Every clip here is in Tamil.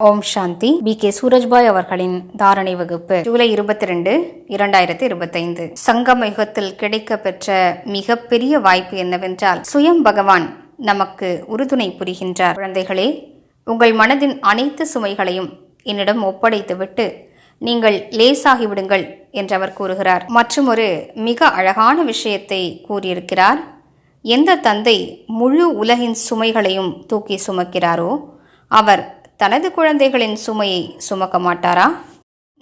ஓம் சாந்தி. பி. கே. சூரஜ்பாய் அவர்களின் தாரணை வகுப்பு ஜூலை இருபத்தி ரெண்டு இரண்டாயிரத்தி இருபத்தைந்து. சங்கம யுகத்தில் கிடைக்க பெற்ற மிகப்பெரிய வாய்ப்பு என்னவென்றால் சுயம் பகவான் நமக்கு உறுதுணை புரிகின்றார். குழந்தைகளே உங்கள் மனதின் அனைத்து சுமைகளையும் என்னிடம் ஒப்படைத்துவிட்டு நீங்கள் லேசாகி விடுங்கள் என்று அவர் கூறுகிறார். மற்றும் ஒரு மிக அழகான விஷயத்தை கூறியிருக்கிறார். எந்த தந்தை முழு உலகின் சுமைகளையும் தூக்கி சுமக்கிறாரோ அவர் தனது குழந்தைகளின் சுமையை சுமக்க மாட்டாரா?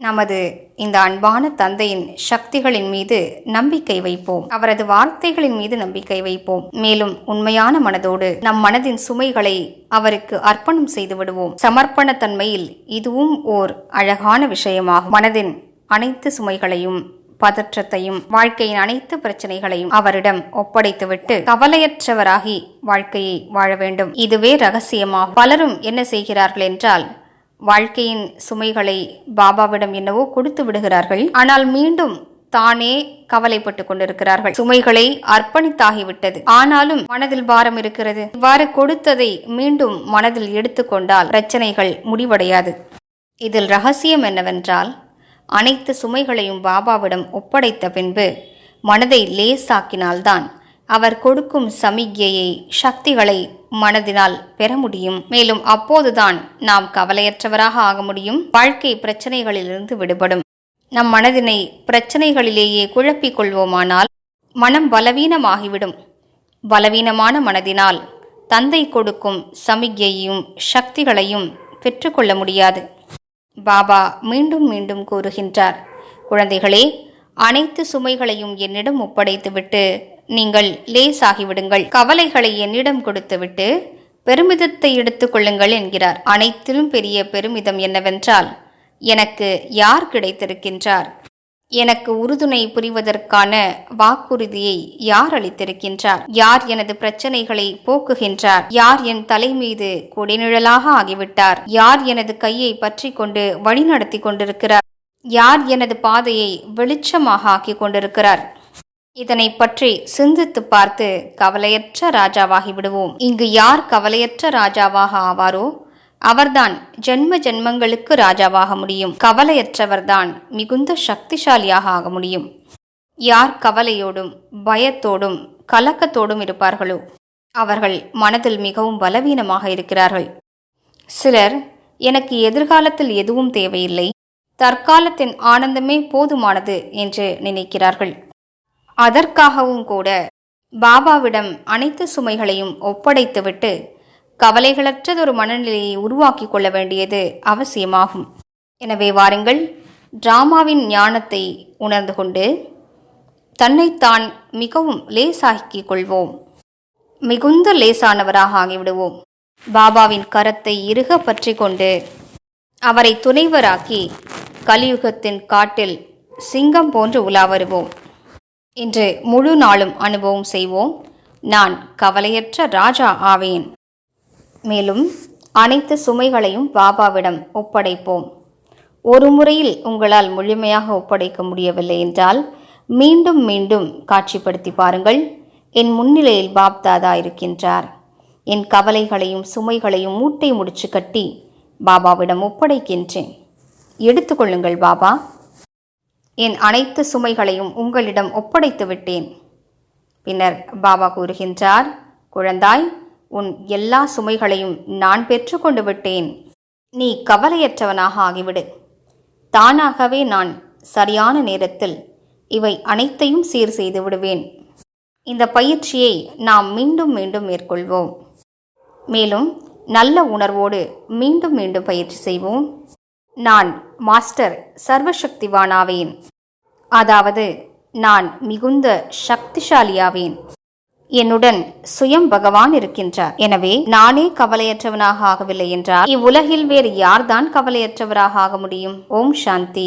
நமது இந்த அன்பான தந்தையின் சக்திகளின் மீது நம்பிக்கை வைப்போம். அவரது வார்த்தைகளின் மீது நம்பிக்கை வைப்போம். மேலும் உண்மையான மனதோடு நம் மனதின் சுமைகளை அவருக்கு அர்ப்பணம் செய்து விடுவோம். சமர்ப்பண தன்மையில் இதுவும் ஓர் அழகான விஷயமாகும். மனதின் அனைத்து சுமைகளையும் பதற்றத்தையும் வாழ்க்கையின் அனைத்து பிரச்சனைகளையும் அவரிடம் ஒப்படைத்துவிட்டு கவலையற்றவராகி வாழ்க்கையை வாழ வேண்டும். இதுவே ரகசியமாகும். பலரும் என்ன செய்கிறார்கள் என்றால் வாழ்க்கையின் சுமைகளை பாபாவிடம் என்னவோ கொடுத்து விடுகிறார்கள். ஆனால் மீண்டும் தானே கவலைப்பட்டு கொண்டிருக்கிறார்கள். சுமைகளை அர்ப்பணித்தாகிவிட்டது. ஆனாலும் மனதில் பாரம் இருக்கிறது. இவ்வாறு கொடுத்ததை மீண்டும் மனதில் எடுத்துக்கொண்டால் பிரச்சனைகள் முடிவடையாது. இதில் ரகசியம் என்னவென்றால் அனைத்து சுமைகளையும் பாபாவிடம் ஒப்படைத்த பின்பு மனதை லேசாக்கினால்தான் அவர் கொடுக்கும் சமிக்ஞையை சக்திகளை மனதினால் பெற முடியும். மேலும் அப்போதுதான் நாம் கவலையற்றவராக ஆக முடியும். வாழ்க்கை பிரச்சனைகளிலிருந்து விடுபடும். நம் மனதினை பிரச்சனைகளிலேயே குழப்பிக் கொள்வோமானால் மனம் பலவீனமாகிவிடும். பலவீனமான மனதினால் தந்தை கொடுக்கும் சமிக்ஞையும் சக்திகளையும் பெற்றுக்கொள்ள முடியாது. பாபா மீண்டும் மீண்டும் கூறுகின்றார். குழந்தைகளே அனைத்து சுமைகளையும் என்னிடம் ஒப்படைத்துவிட்டு நீங்கள் லேசாகிவிடுங்கள். கவலைகளை என்னிடம் கொடுத்துவிட்டு பெருமிதத்தை எடுத்துக்கொள்ளுங்கள் என்கிறார். அனைத்திலும் பெரிய பெருமிதம் என்னவென்றால் எனக்கு யார் கிடைத்திருக்கின்றார்? எனக்கு உறுதுணை புரிவதற்கான வாக்குறுதியை யார் அளித்திருக்கின்றார்? யார் எனது பிரச்சனைகளை போக்குகின்றார்? யார் என் தலை மீது கொடிநிழலாக ஆகிவிட்டார்? யார் எனது கையை பற்றி கொண்டு வழிநடத்தி கொண்டிருக்கிறார்? யார் எனது பாதையை வெளிச்சமாக ஆக்கி கொண்டிருக்கிறார்? இதனை பற்றி சிந்தித்து பார்த்து கவலையற்ற ராஜாவாகி விடுவோம் இங்கு யார் கவலையற்ற ராஜாவாக ஆவாரோ அவர்தான் ஜென்ம ஜென்மங்களுக்கு ராஜாவாக முடியும். கவலையற்றவர்தான் மிகுந்த சக்திசாலியாக ஆக முடியும். யார் கவலையோடும் பயத்தோடும் கலக்கத்தோடும் இருப்பார்களோ? அவர்கள் மனதில் மிகவும் பலவீனமாக இருக்கிறார்கள். சிலர் எனக்கு எதிர்காலத்தில் எதுவும் தேவையில்லை. தற்காலத்தின் ஆனந்தமே போதுமானது என்று நினைக்கிறார்கள். அதற்காகவும் கூட பாபாவிடம் அனைத்து சுமைகளையும் ஒப்படைத்துவிட்டு கவலைகளற்றதொரு மனநிலையை உருவாக்கி கொள்ள வேண்டியது அவசியமாகும். எனவே வாருங்கள் டிராமாவின் ஞானத்தை உணர்ந்து கொண்டு தன்னைத்தான் மிகவும் லேசாக்கிக் கொள்வோம். மிகுந்த லேசானவராக ஆகிவிடுவோம். பாபாவின் கரத்தை இறுக பற்றி கொண்டு அவரை துணைவராக்கி கலியுகத்தின் காட்டில் சிங்கம் போன்று உலா வருவோம். இன்று முழு நாளும் அனுபவம் செய்வோம். நான் கவலையற்ற ராஜா ஆவேன். மேலும் அனைத்து சுமைகளையும் பாபாவிடம் ஒப்படைப்போம். ஒரு முறையில் உங்களால் முழுமையாக ஒப்படைக்க முடியவில்லை என்றால் மீண்டும் மீண்டும் காட்சிப்படுத்தி பாருங்கள். என் முன்னிலையில் பாப்தாதா இருக்கின்றார். என் கவலைகளையும் சுமைகளையும் மூட்டை முடிச்சு கட்டி பாபாவிடம் ஒப்படைக்கின்றேன். எடுத்துக்கொள்ளுங்கள் பாபா. என் அனைத்து சுமைகளையும் உங்களிடம் ஒப்படைத்து விட்டேன். பின்னர் பாபா கூறுகின்றார் குழந்தாய் உன் எல்லா சுமைகளையும் நான் பெற்றுக்கொண்டு விட்டேன். நீ கவலையற்றவனாக ஆகிவிடு. தானாகவே நான் சரியான நேரத்தில் இவை அனைத்தையும் சீர் செய்து விடுவேன். இந்த பயிற்சியை நாம் மீண்டும் மீண்டும் மேற்கொள்வோம். மேலும் நல்ல உணர்வோடு மீண்டும் மீண்டும் பயிற்சி செய்வோம். நான் மாஸ்டர் சர்வசக்திவானாவேன். அதாவது நான் மிகுந்த சக்திசாலியாவேன். என்னுடன் சுயம் பகவான் இருக்கின்றார். எனவே நானே கவலையற்றவனாக ஆகவில்லை என்றால் இவ்வுலகில் வேறு யார்தான் கவலையற்றவராக ஆக முடியும்? ஓம் சாந்தி.